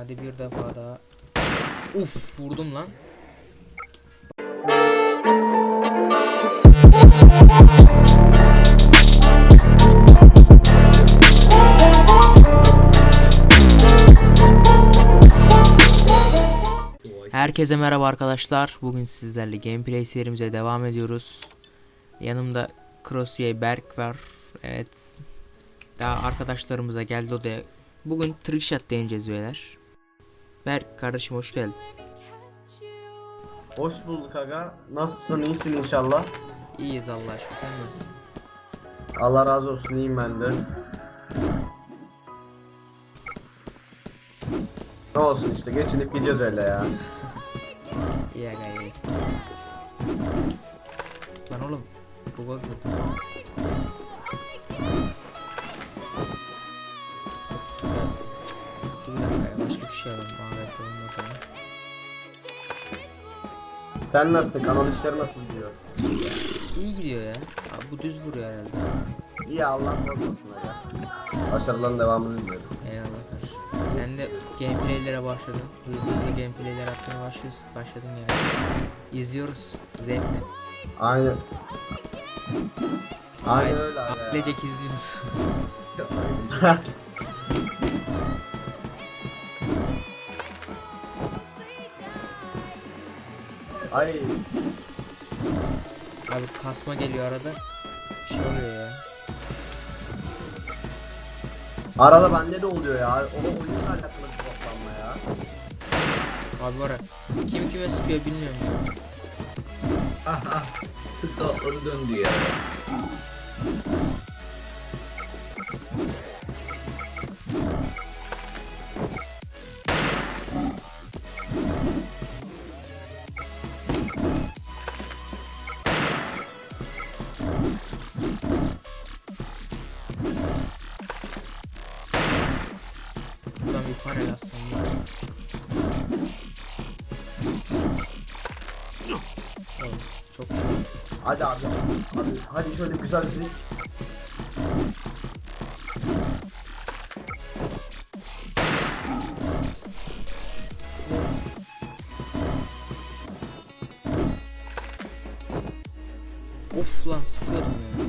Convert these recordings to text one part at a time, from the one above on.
Hadi bir defa daha. Uf vurdum lan. Herkese merhaba arkadaşlar. Bugün sizlerle gameplay serimize devam ediyoruz. Yanımda Crossye Berk var. Evet. Daha arkadaşlarımıza geldi odaya. Bugün trickshot deneyeceğiz beyler. Berk kardeşim hoş geldin. Hoş bulduk aga. Nasılsın? İyisin inşallah. İyiyiz Allah aşkına sen nasılsın? Allah razı olsun. iyiyim ben de. Ne olsun işte geçinip gideceğiz öyle ya. İyi aga iyi. Lan oğlum. Bu bug mı? Sen nasılsın? Kanal işleri nasıl gidiyor? İyi gidiyor ya. Abi bu düz vuruyor herhalde. İyi Allah bozmasın aga. Başarıların devamını diliyorum. Eyvallah kardeşim. Sen de gameplaylere başladın. Hızlı hızlı gameplayler atmaya başlıyorsun. Başladın yani. İzliyoruz. Zevkle. Aynen. Aynen öyle ya. Ailecek izliyoruz. Ay Abi kasma geliyor arada. Şey oluyor ya. arada bende de oluyor ya. O oyunla alakalı bir toplanma ya. Abi var ya, Kim kime sıkıyor bilmiyorum ya. Aha sık atları döndü ya. Hadi abi. Hadi, hadi şöyle güzel bir Of lan sıkıyorum ya.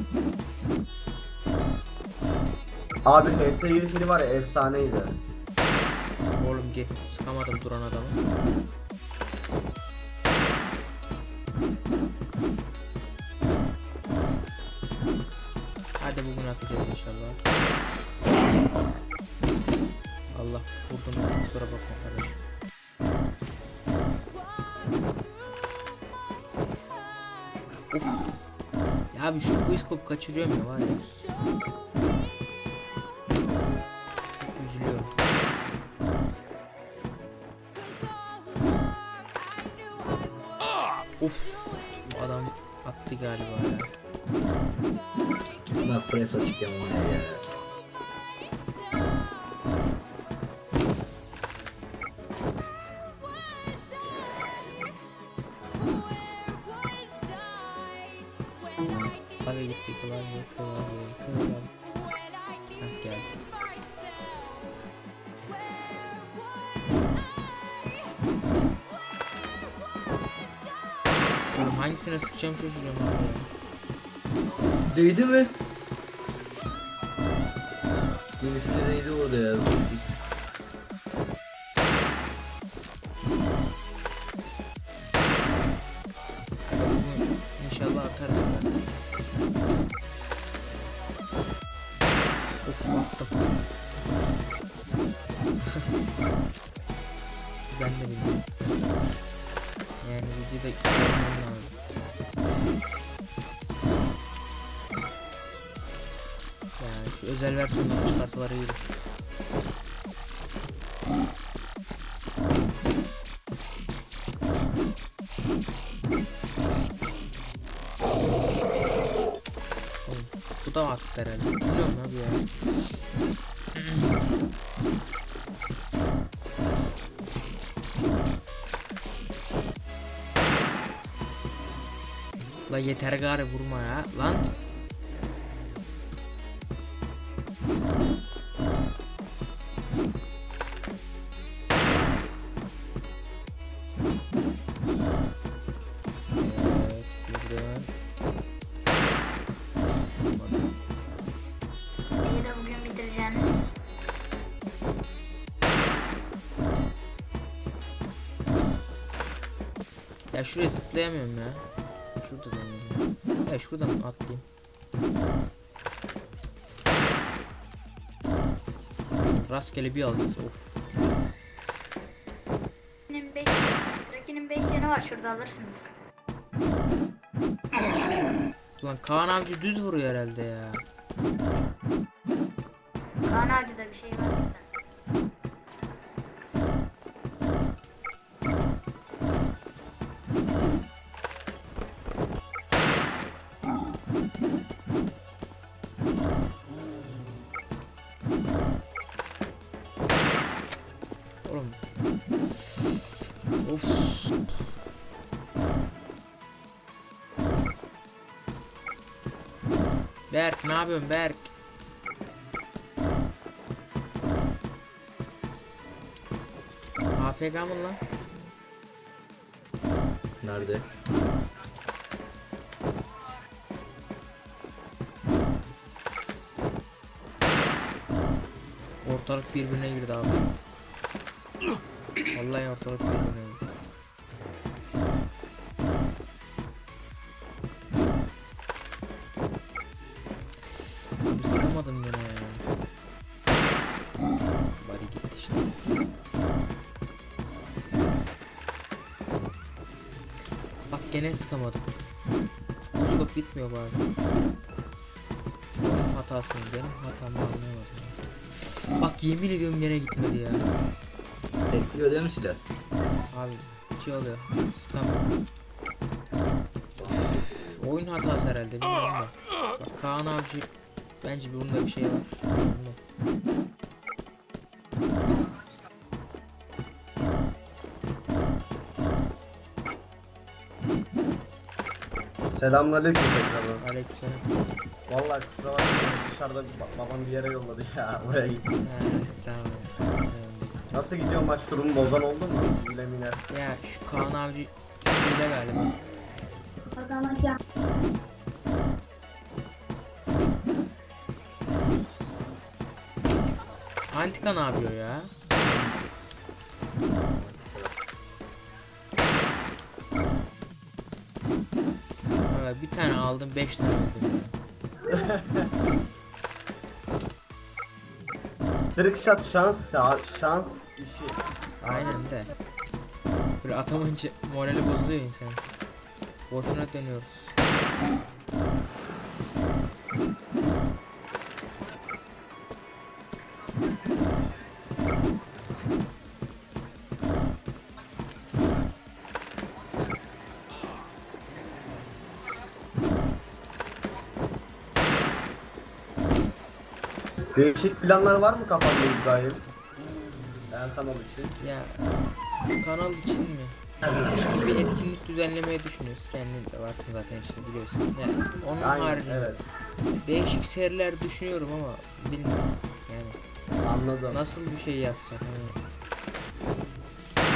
Abi HS girişleri var ya efsaneydi. Oğlum git sıkamadım duran adamı. Abi şu quiz kaçırıyorum ya var ya. Üzülüyorum. Of. Bu adam attı galiba ya. Bunlar frames açık ya klavye klavye klavye. Hah geldi. Oğlum hangisine sıkacağım ya. Değdi mi? Birisi de değdi orada ya. Of attım. ben de bilmiyorum. Yani videoda görmem lazım. Yani şu özel versiyonları çıkarsalar. Oğlum, bu da attı herhalde. La yeter gari vurma ya. Lan. Ya şuraya zıplayamıyorum ya. Şurada dönüyorum. Ya şuradan atlayayım. Rastgele bir alacağız. Of. Rakinin 5 Rakinin 5 yanı var şurada alırsınız. Ulan Kaan avcı düz vuruyor herhalde ya. Kaan Avcı'da bir şey var Berk ne yapıyorsun Berk? AFK mı lan? Nerede? Ortalık birbirine girdi abi. Vallahi ortalık birbirine girdi. Gene sıkamadım. Scope bitmiyor bazen. Onun hatası mı benim hatam mı anlayamadım. ya. Bak yemin ediyorum gene gitmedi ya. Bekliyor değil mi silah? Abi şey oluyor. Sıkamıyorum. Oyun hatası herhalde bilmiyorum da. Bak Kaan Avcı bence bunda bir şey var. Bunda. Selamünaleyküm tekrardan. Aleykümselam. Vallahi kusura bakma dışarıda ba- babam bir yere yolladı ya oraya git. Ha, tamam. Nasıl gidiyor maç durumu bozan oldu mu? Bilemine. Ya şu Kaan Avcı hile galiba. Antika ne yapıyor ya? Bir tane aldım 5 tane ya. Trick shot şans ya şans işi. Aynen de. Böyle atamayınca morali bozuluyor insan. Boşuna dönüyoruz. Değişik planlar var mı kafanda İbrahim? Ben kanal için. Ya kanal için mi? Şimdi bir etkinlik düzenlemeyi düşünüyoruz. Kendin de varsın zaten işte biliyorsun. Ya onun Aynen haricinde evet. değişik seriler düşünüyorum ama bilmiyorum. Yani Anladım. nasıl bir şey yapsak hani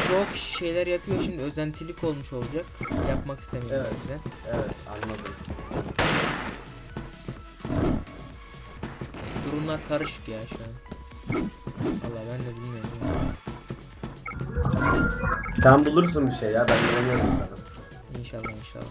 çok şeyler yapıyor şimdi özentilik olmuş olacak. Yapmak istemiyorum Evet. o yüzden. Evet anladım. Durumlar karışık ya şu an. Valla ben de bilmiyorum. Sen bulursun bir şey ya ben güveniyorum sana. İnşallah inşallah.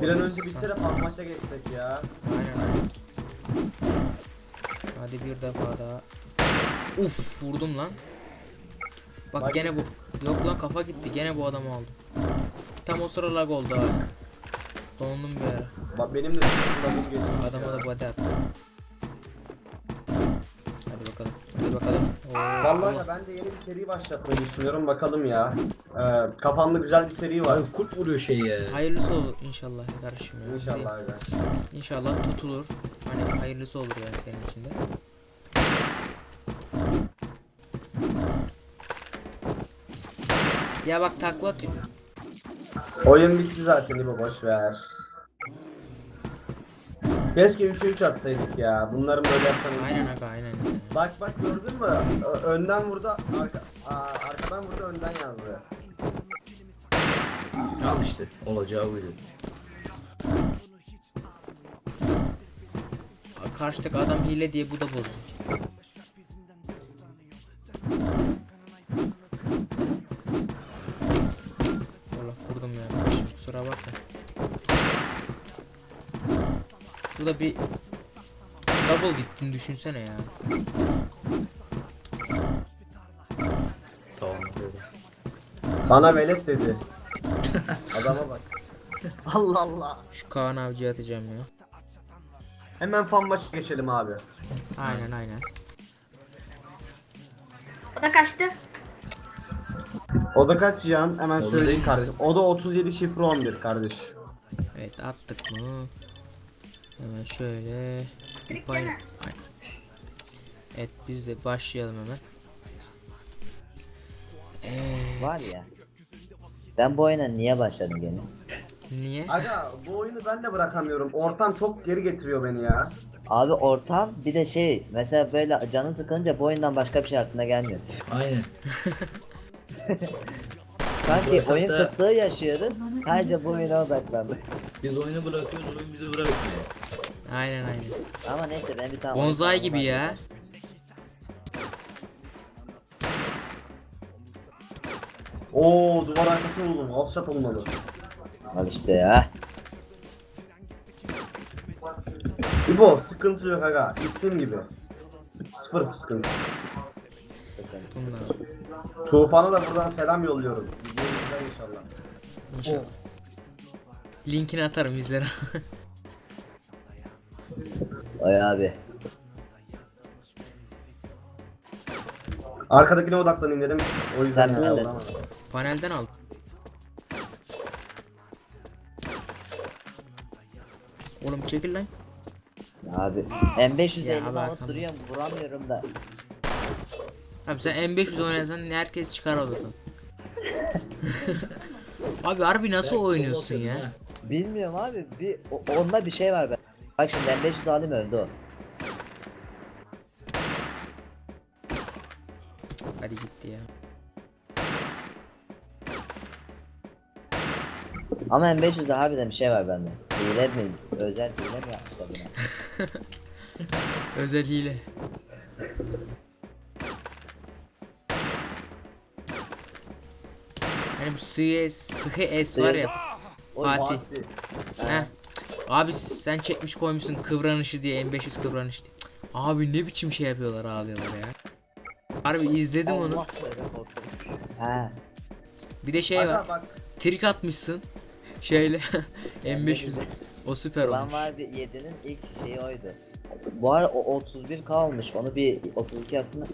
Bir an önce bitse de fan maça geçsek ya. Aynen bir defa daha. Uf vurdum lan. Bak Bak- gene bu. Yok lan kafa gitti. Gene bu adamı aldım. Tam o sıra lag oldu ha. Dondum bir ara. Bak benim de sıkıntımız geçmiş Adama ya. da body attım. Hadi bakalım. Hadi bakalım. Oo, Vallahi ya ben de yeni bir seri başlatmayı düşünüyorum bakalım ya. Ee, kafamda güzel bir seri var. Abi kurt vuruyor şeyi ya. Hayırlısı olur inşallah kardeşim ya. İnşallah öyle. İnşallah tutulur. Hani hayırlısı olur yani senin için de. Ya bak takla atıyor. Oyun bitti zaten İbo boş ver. Keşke 3'e 3 atsaydık ya. Bunların böyle yapsanız. Aynen aga aynen. Bak bak gördün mü? Ö- önden vurdu, arka, aa, arkadan vurdu, önden yazdı. Al işte. Olacağı buydu. Karşıdaki adam hile diye bu da bozdu. Bu da bir double gittin düşünsene ya. Tamam. Bana velet dedi. Adama bak. Allah Allah. Şu Kaan Avcı'ya atacağım ya. Hemen fan maçı geçelim abi. Aynen aynen. O da kaçtı. O da kaç Cihan? Hemen söyleyeyim kardeşim. O da 37 şifre 11 kardeş. Evet attık mı? Hemen şöyle. Bay-. Evet biz de başlayalım hemen. Evet. Var ya. Ben bu oyuna niye başladım gene? Niye? Aga bu oyunu ben de bırakamıyorum. Ortam çok geri getiriyor beni ya. Abi ortam bir de şey mesela böyle canın sıkılınca bu oyundan başka bir şey aklına gelmiyor. Aynen. Sanki oyun da- kıtlığı yaşıyoruz. Sadece bu oyuna odaklandık. Biz oyunu bırakıyoruz, oyun bizi bırakmıyor. Aynen aynen. Ama neyse ben bir tane planım gibi var ya. Oo duvar arkası oldum. Alçap olmalı. Al işte ya. İbo sıkıntı yok aga. İstim gibi. Sıfır sıkıntı. Sıkıntı. Tufan'a da buradan selam yolluyorum. Videomuzdan inşallah. İnşallah. Linkini atarım izlere. Oy abi. Arkadakine odaklanayım dedim. O yüzden Sen neredesin? olamadım. Panelden al. Oğlum çekil lan. Abi. M500 Ya elime abi alıp duruyorum vuramıyorum da. Abi sen M500 oynasan herkes çıkar odadan. Abi harbi nasıl Belki oynuyorsun ya? Bilmiyorum abi. Bir o- onda bir şey var ben. Bak şimdi M500 alayım öldü o. Hadi gitti ya. Ama M500'de harbiden bir şey var bende. Hile mi? Özel hile mi yapmışlar buna? Özel hile. Hani bu CS, CS var ya Fatih. Heh. Abi sen çekmiş koymuşsun kıvranışı diye M500 kıvranış diye. Abi ne biçim şey yapıyorlar ağlıyorlar ya. Harbi izledim onu. Ha. Bir de şey var. bak Trik atmışsın. Şeyle M500. O süper olmuş. var bir 7'nin ilk şeyi oydu. Bu ara o 31 kalmış. Onu bir 32 yapsın.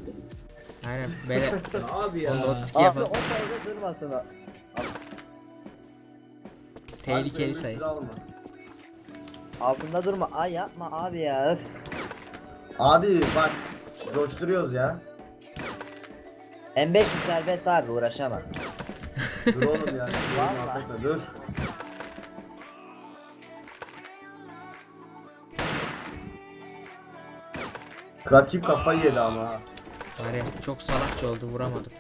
Aynen böyle abi ya. onu da 32 Abi yapalım. o sayıda durmasın o. Tehlikeli sayı. Altında durma. Ay yapma abi ya. Öf. Abi bak coşturuyoruz ya. M500 serbest abi uğraşamam. Dur oğlum ya. dur, Vallahi. Dur. Rakip kafayı yedi ama. ha. Ya çok salakça oldu vuramadım.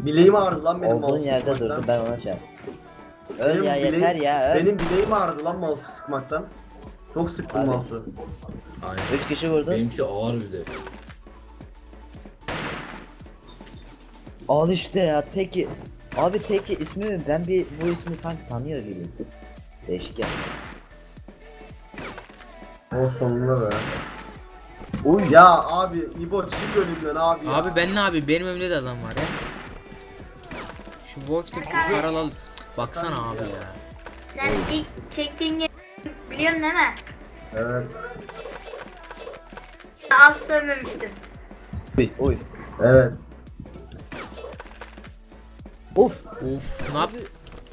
Bileğim ağrıdı lan benim Olduğun mouse yerde sıkmaktan. durdu ben ona şey. Öl Benim ya bileğim- yeter ya öl. Benim bileğim ağrıdı lan mouse sıkmaktan. Çok sıktım Abi. mouse'u. Aynen. 3 kişi vurdu. Benimkisi ağır bir de. Al işte ya teki. Abi teki ismi mi? Ben bir bu ismi sanki tanıyor gibiyim. Değişik ya. O sonunda be. Uy ya abi İbo çık önümden abi ya. Abi ben ne yapayım benim önümde de adam var ya. Şu Wolf'taki paralı baksana abi ya. Sen ilk çektiğin yeri biliyorsun değil mi? Evet. Az sövmemiştim. Uy uy. Evet. Uf. Uf ne yap?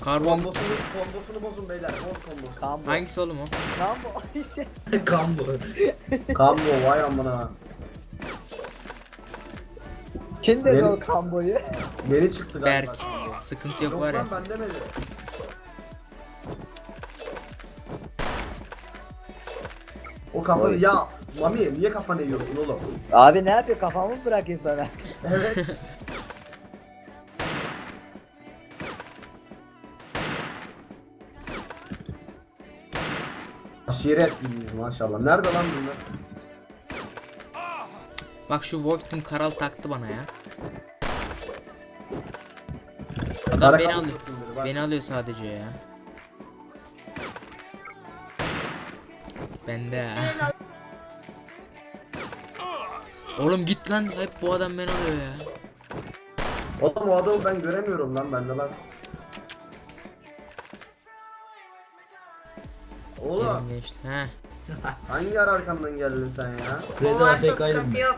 Karbon Kombosunu, kombosunu bozun beyler. Boz kombosu. Kambo. hangisi oğlum o? Kambo. kan bu. Kambo vay amına. Kim dedi Benim- o kamboyu? Yeni çıktı galiba. Berk. Sıkıntı yok Yok var ya. lan ben demedim. kafanı Oy. ya Mami niye kafanı yiyorsun oğlum? Abi ne yapıyor kafamı mı bırakayım sana? Evet. Aşiret gibiyiz maşallah. Nerede lan bunlar? Bak şu Wolfteam Karal taktı bana ya. Adam beni alıyor. bak. Beni alıyor sadece ya. Bende. Oğlum git lan hep bu adam beni alıyor ya. Oğlum o adamı ben göremiyorum lan bende lan. Oğlum Elim geçti. Heh. hangi ara arkamdan geldin sen ya? O Reda varsa AFK'ydım. sıkıntı yok.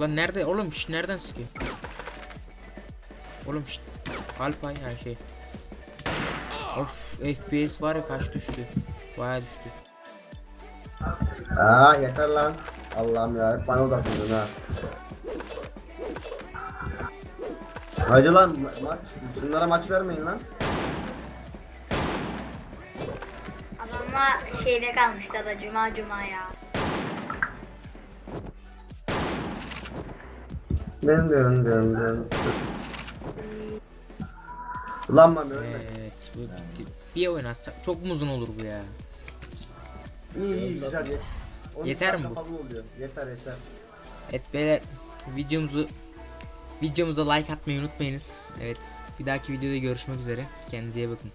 Lan nerede oğlum şş, nereden sıkıyor? Oğlum şş, Alpay her şey. Of FPS var ya kaç düştü. Baya düştü. Aa yeter lan. Allah'ım ya hep bana odaklandın ha. Hadi lan ma- maç. Şunlara maç vermeyin lan. Adamla şeyde kalmışlar da cuma cuma ya. Dın dın dın dın. Lan mami ölme. Evet bu bitti. Bir oynatsak çok mu uzun olur bu ya? İyi iyi güzel. 12 Yeter mi bu? oluyor. Yeter yeter. Evet beyler videomuzu videomuza like atmayı unutmayınız. Evet bir dahaki videoda görüşmek üzere. Kendinize iyi bakın.